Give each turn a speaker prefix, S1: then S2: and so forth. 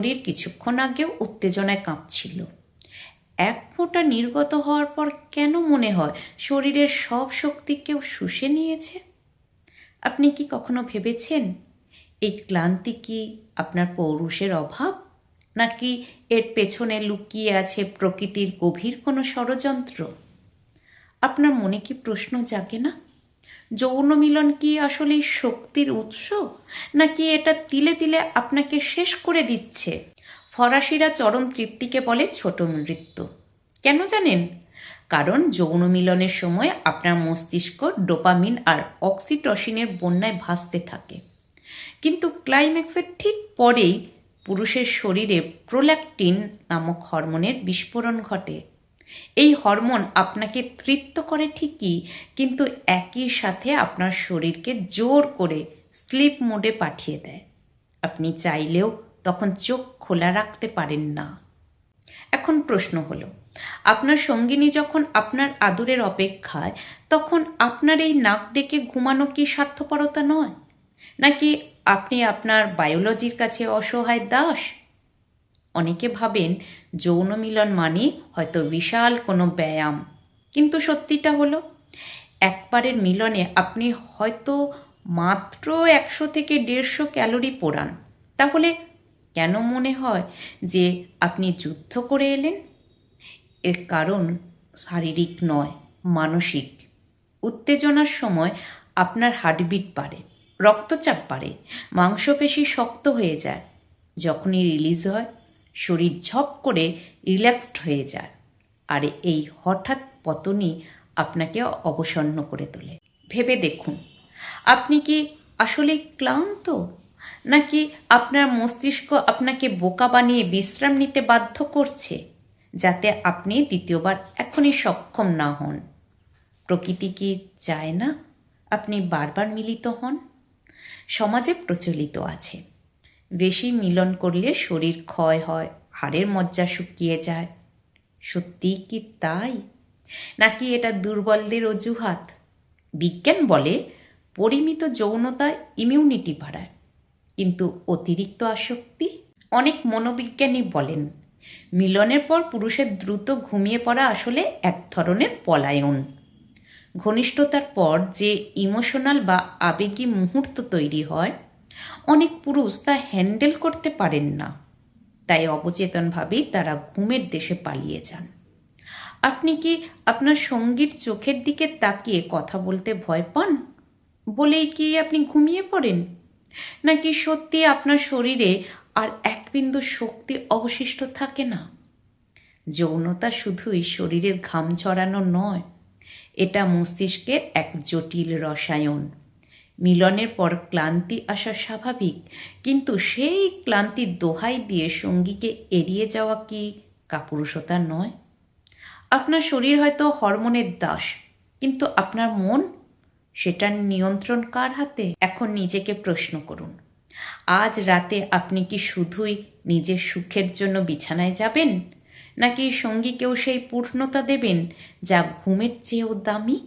S1: শরীর কিছুক্ষণ আগেও উত্তেজনায় কাঁপছিল। এক ফোঁটা নির্গত হওয়ার পর কেন মনে হয় শরীরের সব শক্তি কেউ শুষে নিয়েছে? আপনি কি কখনো ভেবেছেন এই ক্লান্তি কি আপনার পৌরুষের অভাব? নাকি এর পেছনে লুকিয়ে আছে প্রকৃতির গভীর কোনো ষড়যন্ত্র? আপনার মনে কি প্রশ্ন জাগে না? যৌন মিলন কি আসলে শক্তির উৎস? নাকি এটা তিলে তিলে আপনাকে শেষ করে দিচ্ছে? ফরাসিরা চরম তৃপ্তিকে বলে ছোট মৃত্যু। কেন জানেন? কারণ যৌন মিলনের সময় আপনার মস্তিষ্ক ডোপামিন আর অক্সিটসিনের বন্যায় ভাসতে থাকে। কিন্তু ক্লাইম্যাক্সের ঠিক পরেই পুরুষের শরীরে প্রোল্যাকটিন নামক হরমোনের বিস্ফোরণ ঘটে। এই হরমোন আপনাকে তৃপ্ত করে ঠিকই, কিন্তু একই সাথে আপনার শরীরকে জোর করে স্লিপ মোডে পাঠিয়ে দেয়। আপনি চাইলেও তখন চোখ খোলা রাখতে পারেন না। এখন প্রশ্ন হলো, আপনার সঙ্গিনী যখন আপনার আদরের অপেক্ষায়, তখন আপনার এই নাক ডেকে ঘুমানো কি স্বার্থপরতা নয়? নাকি আপনি আপনার বায়োলজির কাছে অসহায় দাস? অনেকে ভাবেন যৌন মিলন মানে হয়তো বিশাল কোনো ব্যায়াম। কিন্তু সত্যিটা হলো, একবারের মিলনে আপনি হয়তো মাত্র একশো থেকে দেড়শো ক্যালোরি পোড়ান। তাহলে কেন মনে হয় যে আপনি যুদ্ধ করে এলেন? এর কারণ শারীরিক নয়, মানসিক। উত্তেজনার সময় আপনার হার্টবিট বাড়ে, রক্তচাপ বাড়ে, মাংসপেশি শক্ত হয়ে যায়। যখনই রিলিজ হয় শরীর ঝপ করে রিল্যাক্সড হয়ে যায়। আর এই হঠাৎ পতনই আপনাকে অবসন্ন করে তোলে। ভেবে দেখুন, আপনি কি আসলে ক্লান্ত? নাকি আপনার মস্তিষ্ক আপনাকে বোকা বানিয়ে বিশ্রাম নিতে বাধ্য করছে, যাতে আপনি দ্বিতীয়বার এখনই সক্ষম না হন? প্রকৃতি কি চায় না আপনি বারবার মিলিত হন? সমাজে প্রচলিত আছে। বেশি মিলন করলে শরীর ক্ষয় হয়, হাড়ের মজ্জা শুকিয়ে যায়। সত্যিই কি তাই? নাকি এটা দুর্বলদের অজুহাত? বিজ্ঞান বলে পরিমিত যৌনতা ইমিউনিটি বাড়ায়, কিন্তু অতিরিক্ত আসক্তি? অনেক মনোবিজ্ঞানী বলেন, মিলনের পর পুরুষের দ্রুত ঘুমিয়ে পড়া আসলে এক ধরনের পলায়ন। ঘনিষ্ঠতার পর যে ইমোশনাল বা আবেগী মুহূর্ত তৈরি হয় অনেক পুরুষ তা হ্যান্ডেল করতে পারেন না। তাই অবচেতনভাবেই তারা ঘুমের দেশে পালিয়ে যান। আপনি কি আপনার সঙ্গীর চোখের দিকে তাকিয়ে কথা বলতে ভয় পান? বলেই কি আপনি ঘুমিয়ে পড়েন? নাকি সত্যি আপনার শরীরে আর এক বিন্দু শক্তি অবশিষ্ট থাকে না? যৌনতা শুধুই শরীরের ঘাম ছড়ানো নয়, এটা মস্তিষ্কের এক জটিল রসায়ন। মিলনের পর ক্লান্তি আসা স্বাভাবিক, কিন্তু সেই ক্লান্তির দোহাই দিয়ে সঙ্গীকে এড়িয়ে যাওয়া কি কাপুরুষতা নয়? আপনার শরীর হয়তো হরমোনের দাস, কিন্তু আপনার মন? সেটার নিয়ন্ত্রণ কার হাতে? এখন নিজেকে প্রশ্ন করুন। আজ রাতে আপনি কি শুধুই নিজের সুখের জন্য বিছানায় যাবেন? নাকি সঙ্গীকেও সেই পূর্ণতা দেবেন, যা ঘুমের চেয়েও দামি?